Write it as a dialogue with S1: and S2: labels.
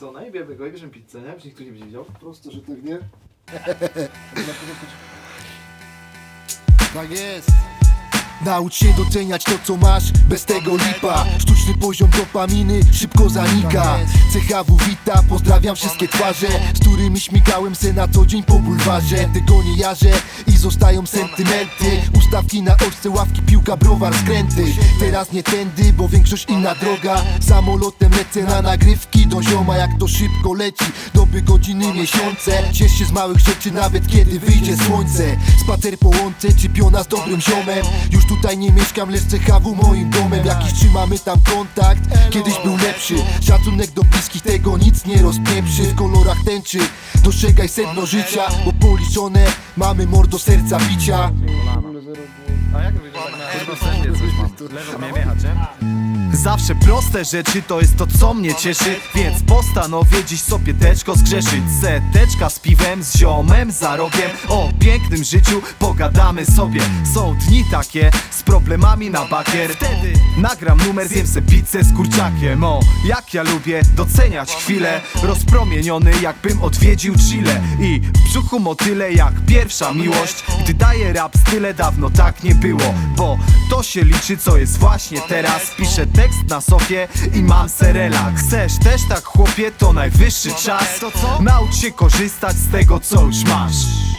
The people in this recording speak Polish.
S1: Co, najebie go i bierzemy pizzę, nie? Już nikt tu nie będzie widział.
S2: Prosto, że tak nie? tak jest. Naucz się doceniać to co masz, bez tego lipa Sztuczny poziom dopaminy szybko zanika CHW wita, pozdrawiam wszystkie twarze Z którymi śmigałem se na co dzień po bulwarze Tego nie jarzę i zostają sentymenty Ustawki na oczce, ławki, piłka, browar, skręty Teraz nie tędy, bo większość inna droga Samolotem lecę na nagrywki do zioma Jak to szybko leci, doby, godziny, miesiące. Ciesz się z małych rzeczy nawet kiedy wyjdzie słońce. Spacer po łące czy piona z dobrym ziomem. Już tutaj nie mieszkam, lecz CHW moim domem. Jakiś trzymamy tam kontakt, kiedyś był lepszy. Szacunek do bliskich, tego nic nie rozpieprzy. W kolorach tęczy, dostrzegaj sedno życia Bo policzone mamy mordo serca bicia
S3: A jak coś mam. Lewo mnie jechać, nie? Zawsze proste rzeczy to jest to co mnie cieszy. Więc postanowię dziś sobie teczko zgrzeszyć. Seteczka z piwem, z ziomem, za rogiem. O pięknym życiu pogadamy sobie. Są dni takie problemami na bakier. Wtedy nagram numer, zjem se pizzę z kurczakiem. O, jak ja lubię doceniać chwilę Rozpromieniony jakbym odwiedził Chile. I w brzuchu motyle jak pierwsza miłość. Gdy daję rap style dawno tak nie było. Bo to się liczy co jest właśnie teraz. Piszę tekst na sofie i mam se relaks Chcesz też tak chłopie? To najwyższy czas? Naucz się korzystać z tego co już masz